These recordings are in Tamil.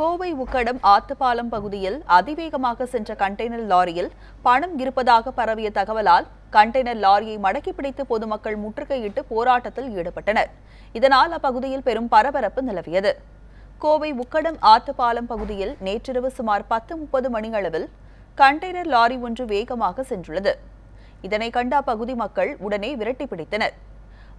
கோவை உக்கடம் ஆத்துப்பாலம் பகுதியில் அதிவேகமாக சென்ற கண்டெய்னர் லாரியில் பணம் இருப்பதாக பரவிய தகவலால் கண்டெய்னர் லாரியை மடக்கி பிடித்து பொதுமக்கள் முற்றுகையிட்டு போராட்டத்தில் ஈடுபட்டனர். இதனால் அப்பகுதியில் பெரும் பரபரப்பு நிலவியது. கோவை உக்கடம் ஆத்துப்பாலம் பகுதியில் நேற்றிரவு சுமார் பத்து முப்பது மணியளவில் கண்டெய்னர் லாரி ஒன்று வேகமாக சென்றுள்ளது. இதனை கண்ட அப்பகுதி மக்கள் உடனே விரட்டி பிடித்தனர்.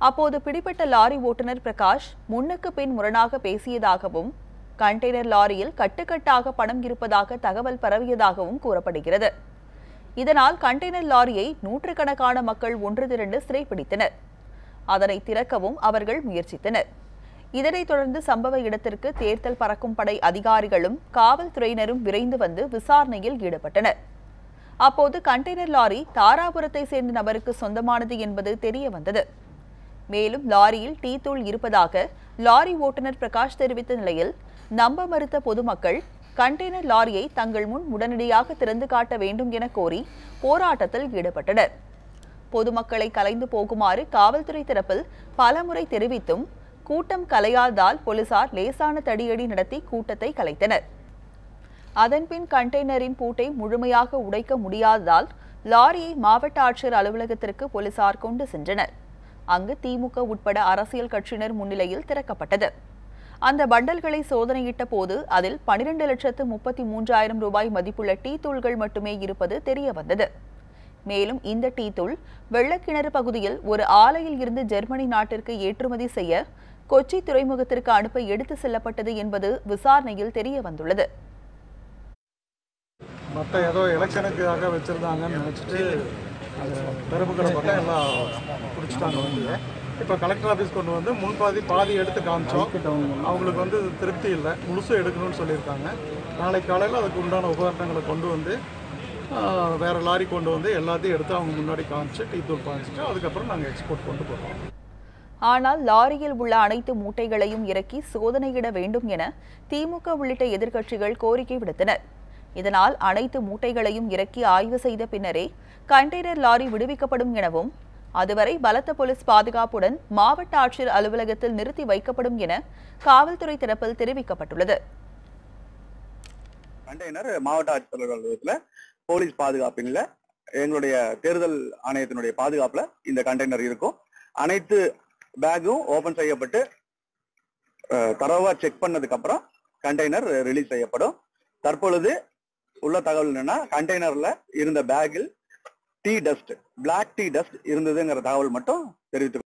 அப்போது பிடிபட்ட லாரி ஓட்டுநர் பிரகாஷ் முன்னுக்கு பின் முரணாக பேசியதாகவும் கண்டெய்னர் லாரியில் கட்டுக்கட்டாக பணம் இருப்பதாக தகவல் பரவியதாகவும் கூறப்படுகிறது. இதனால் கண்டெய்னர் லாரியை நூற்றுக்கணக்கான மக்கள் ஒன்று திரண்டு சிறைப்பிடித்தனர். அதனை திறக்கவும் அவர்கள் முயற்சித்தனர். இதனைத் தொடர்ந்து சம்பவ இடத்திற்கு தேர்தல் பறக்கும் படை அதிகாரிகளும் காவல்துறையினரும் விரைந்து வந்து விசாரணையில் ஈடுபட்டனர். அப்போது கண்டெய்னர் லாரி தாராபுரத்தை சேர்ந்த நபருக்கு சொந்தமானது என்பது தெரிய வந்தது மேலும் லாரியில் டீ தூள் இருப்பதாக லாரி ஓட்டுநர் பிரகாஷ் தெரிவித்த நிலையில் நம்ப மறுத்த பொதுமக்கள் கண்டெய்னர் லாரியை தங்கள் முன் உடனடியாக திறந்து காட்ட வேண்டும் என கோரி போராட்டத்தில் ஈடுபட்டனர். பொதுமக்களை கலைந்து போகுமாறு காவல்துறை தரப்பில் பலமுறை தெரிவித்தும் கூட்டம் கலையாததால் போலீசார் லேசான தடியடி நடத்தி கூட்டத்தை கலைத்தனர். அதன்பின் கண்டெய்னரின் பூட்டை முழுமையாக உடைக்க முடியாததால் லாரியை மாவட்ட ஆட்சியர் அலுவலகத்திற்கு போலீசார் கொண்டு சென்றனர். அங்கு திமுக உட்பட அரசியல் கட்சியினர் முன்னிலையில் திறக்கப்பட்டது. அந்த பண்டல்களை சோதனையிட்ட போது அதில் பனிரெண்டு லட்சத்து முப்பத்தி மூன்றாயிரம் ரூபாய் மதிப்புள்ள டீ தூள்கள் மட்டுமே இருப்பது தெரிய வந்தது மேலும் இந்த டீ தூள் வெள்ளக்கிணறு பகுதியில் ஒரு ஆலையில் இருந்து ஜெர்மனி நாட்டிற்கு ஏற்றுமதி செய்ய கொச்சி துறைமுகத்திற்கு அனுப்ப எடுத்து செல்லப்பட்டது என்பது விசாரணையில் தெரிய வந்துள்ளது மற்ற ஏதோ எலெக்ஷனுக்காக வச்சுருந்தாங்கன்னு நினச்சிட்டு அது பெரும்புகளை எல்லாம் பிடிச்சிட்டாங்க. வந்து இப்போ கலெக்டர் ஆஃபீஸ் கொண்டு வந்து முன்பாதி பாதி எடுத்து காமிச்சோம். அவங்களுக்கு வந்து திருப்தி இல்லை. முழுசும் எடுக்கணும்னு சொல்லியிருக்காங்க. நாளைக்கு காலையில் அதுக்கு உண்டான உபகரணங்களை கொண்டு வந்து வேற லாரி கொண்டு வந்து எல்லாத்தையும் எடுத்து அவங்க முன்னாடி காமிச்சு டீ தூள் பாய்ச்சிட்டு அதுக்கப்புறம் நாங்கள் எக்ஸ்போர்ட் கொண்டு போகிறோம் ஆனால் லாரியில் உள்ள அனைத்து மூட்டைகளையும் இறக்கி சோதனையிட வேண்டும் என திமுக உள்ளிட்ட எதிர்க்கட்சிகள் கோரிக்கை விடுத்தனர். இதனால் அனைத்து மூட்டைகளையும் இறக்கி ஆய்வு செய்த பின்னரே கண்டெய்னர் லாரி விடுவிக்கப்படும் எனவும் அதுவரை பலத்த போலீஸ் பாதுகாப்புடன் மாவட்ட ஆட்சியர் அலுவலகத்தில் நிறுத்தி வைக்கப்படும் என காவல்துறை தரப்பில் தெரிவிக்கப்பட்டுள்ளது. கண்டெய்னர் மாவட்ட ஆட்சித்தலைவர் அலுவலகத்தில் போலீஸ் பாதுகாப்பின்ல எங்களுடைய தேர்தல் ஆணையத்தினுடைய பாதுகாப்புல இந்த கண்டெய்னர் இருக்கும். அனைத்து பேக்கும் ஓபன் செய்யப்பட்டு தரவா செக் பண்ணதுக்கு அப்புறம் கண்டெய்னர் ரிலீஸ் செய்யப்படும். தற்பொழுது உள்ள தகவல் என்னன்னா கண்டெய்னர்ல இருந்த பேக்கில் tea dust black tea dust இருந்ததுங்கிற தகவல் மட்டும் தெரிவித்துக்